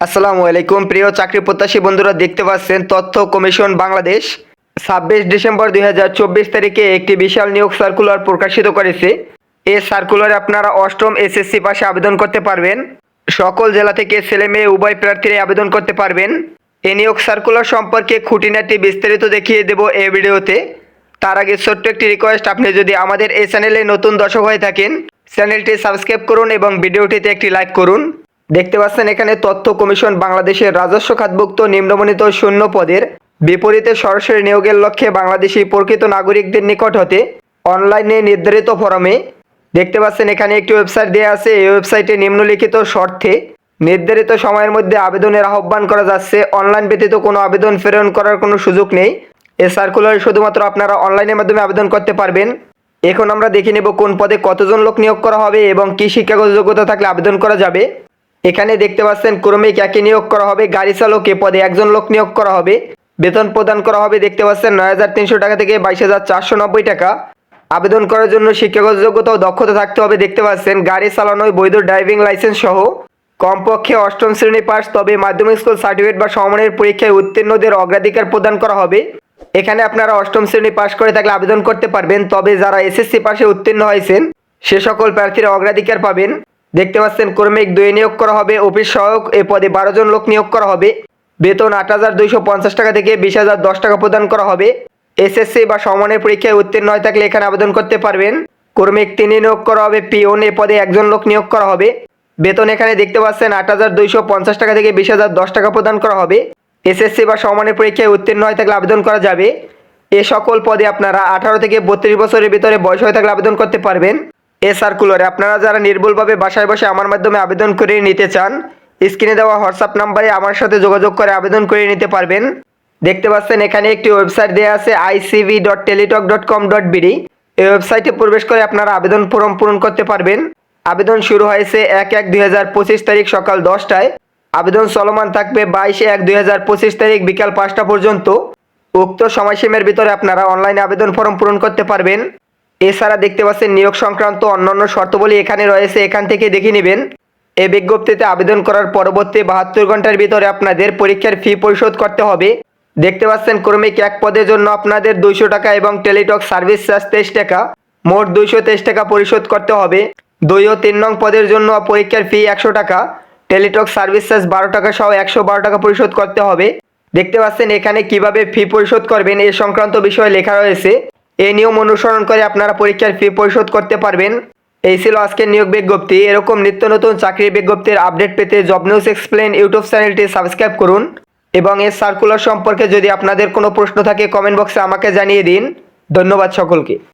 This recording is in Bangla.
আসসালামু আলাইকুম। প্রিয় চাকরি প্রত্যাশী বন্ধুরা, দেখতে পাচ্ছেন তথ্য কমিশন বাংলাদেশ ছাব্বিশ ডিসেম্বর দুই হাজার চব্বিশ তারিখে একটি বিশাল নিয়োগ সার্কুলার প্রকাশিত করেছে। এ সার্কুলারে আপনারা অষ্টম এসএসসি পাশে আবেদন করতে পারবেন। সকল জেলা থেকে ছেলে মেয়ে, উভয় প্রার্থীরাই আবেদন করতে পারবেন। এই নিয়োগ সার্কুলার সম্পর্কে খুঁটিনাটি বিস্তারিত দেখিয়ে দেব এই ভিডিওতে। তার আগে ছোট্ট একটি রিকোয়েস্ট আপনি যদি আমাদের এই চ্যানেলে নতুন দর্শক হয়ে থাকেন, চ্যানেলটি সাবস্ক্রাইব করুন এবং ভিডিওটিতে একটি লাইক করুন। দেখতে পাচ্ছেন এখানে তথ্য কমিশন বাংলাদেশের রাজস্ব খাতভুক্ত নিম্নমণিত শূন্য পদের বিপরীতে সরাসরি নিয়োগের লক্ষ্যে বাংলাদেশি প্রকৃত নাগরিকদের নিকট হতে অনলাইনে নির্ধারিত ফরমে। দেখতে পাচ্ছেন এখানে একটি ওয়েবসাইট দেওয়া আছে। এই ওয়েবসাইটে নিম্নলিখিত শর্তে নির্ধারিত সময়ের মধ্যে আবেদনের আহ্বান করা যাচ্ছে। অনলাইন ব্যতীত কোনো আবেদন প্রেরণ করার কোনো সুযোগ নেই। এ সার্কুলারে শুধুমাত্র আপনারা অনলাইনের মাধ্যমে আবেদন করতে পারবেন। এখন আমরা দেখে নেব কোন পদে কতজন লোক নিয়োগ করা হবে এবং কী শিক্ষাগত যোগ্যতা থাকলে আবেদন করা যাবে। এখানে দেখতে পাচ্ছেন ক্রমিক একে নিয়োগ করা হবে, গাড়ি চালক এ পদে একজন লোক নিয়োগ করা হবে। বেতন প্রদান করা হবে, দেখতে পাচ্ছেন নয় হাজার তিনশো টাকা থেকে বাইশ হাজার চারশো নব্বই টাকা। আবেদন করার জন্য শিক্ষাগত যোগ্যতা ও দক্ষতা থাকতে হবে, দেখতে পাচ্ছেন গাড়ি চালানোয় বৈধ ড্রাইভিং লাইসেন্স সহ। কমপক্ষে অষ্টম শ্রেণি পাস, তবে মাধ্যমিক স্কুল সার্টিফিকেট বা সমমানের পরীক্ষায় উত্তীর্ণদের অগ্রাধিকার প্রদান করা হবে। এখানে আপনারা অষ্টম শ্রেণি পাস করে থাকলে আবেদন করতে পারবেন, তবে যারা এসএসসি পাশে উত্তীর্ণ হয়েছেন, সে সকল প্রার্থীরা অগ্রাধিকার পাবেন। দেখতে পাচ্ছেন, ক্রমিক দুই নিয়োগ করা হবে। অফিস সহায়ক এ পদে বারো জন লোক নিয়োগ করা হবে। বেতন আট হাজার দুইশো পঞ্চাশ টাকা থেকে বিশ হাজার দশ টাকা প্রদান করা হবে। এসএসসি বা সমানের পরীক্ষায় উত্তীর্ণ হয়ে থাকলে এখানে আবেদন করতে পারবেন। কর্মিক তিনি নিয়োগ করা হবে, পিওন এ পদে একজন লোক নিয়োগ করা হবে। বেতন এখানে দেখতে পাচ্ছেন, আট হাজার দুইশো পঞ্চাশ টাকা থেকে বিশ হাজার দশ টাকা প্রদান করা হবে। এসএসসি বা সমানের পরীক্ষায় উত্তীর্ণ হয়ে থাকলে আবেদন করা যাবে। এ সকল পদে আপনারা আঠারো থেকে বত্রিশ বছরের ভিতরে বয়স হয়ে থাকলে আবেদন করতে পারবেন। এ সার্কুলারে আপনারা যারা নির্ভুলভাবে বাসায় বসে আমার মাধ্যমে আবেদন করে নিতে চান স্ক্রিনে দেওয়া হোয়াটসঅ্যাপ নাম্বারে আমার সাথে যোগাযোগ করে আবেদন করে নিতে পারবেন। দেখতে পাচ্ছেন এখানে একটি ওয়েবসাইট দেওয়া আছে ICV dot Teletalk dot com dot BD এই ওয়েবসাইটে প্রবেশ করে আপনারা আবেদন ফর্ম পূরণ করতে পারবেন। আবেদন শুরু হয়েছে এক এক দুই তারিখ সকাল দশটায়। আবেদন চলমান থাকবে বাইশ এক দুই তারিখ বিকাল পাঁচটা পর্যন্ত। উক্ত সময়সীমের ভিতরে আপনারা অনলাইনে আবেদন ফর্ম পূরণ করতে পারবেন। এছাড়া দেখতে পাচ্ছেন নিয়োগ সংক্রান্ত অন্যান্য শর্তাবলী এখানে রয়েছে, এখান থেকে দেখে নেবেন। এই বিজ্ঞপ্তিতে আবেদন করার পরবর্তী বাহাত্তর ঘণ্টার ভিতরে আপনাদের পরীক্ষার ফি পরিশোধ করতে হবে। দেখতে পাচ্ছেন, ক্রমিক এক পদের জন্য আপনাদের দুইশো টাকা এবং টেলিটক সার্ভিস চার্জ তেইশ টাকা। মোট দুইশো তেইশ টাকা পরিশোধ করতে হবে। দুই ও তিন নং পদের জন্য পরীক্ষার ফি একশো টাকা, টেলিটক সার্ভিস চার্জ বারো টাকা সহ একশো বারো টাকা পরিশোধ করতে হবে। দেখতে পাচ্ছেন, এখানে কীভাবে ফি পরিশোধ করবেন এ সংক্রান্ত বিষয়ে লেখা রয়েছে। এই নিয়ম অনুসরণ করে আপনারা পরীক্ষার ফি পরিশোধ করতে পারবেন। এই ছিল আজকের নিয়োগ বিজ্ঞপ্তি। এরকম নিত্য নতুন চাকরির বিজ্ঞপ্তির আপডেট পেতে জব নিউজ এক্সপ্লেন ইউটিউব চ্যানেলটি সাবস্ক্রাইব করুন এবং এর সার্কুলার সম্পর্কে যদি আপনাদের কোনো প্রশ্ন থাকে কমেন্ট বক্সে আমাকে জানিয়ে দিন। ধন্যবাদ সকলকে।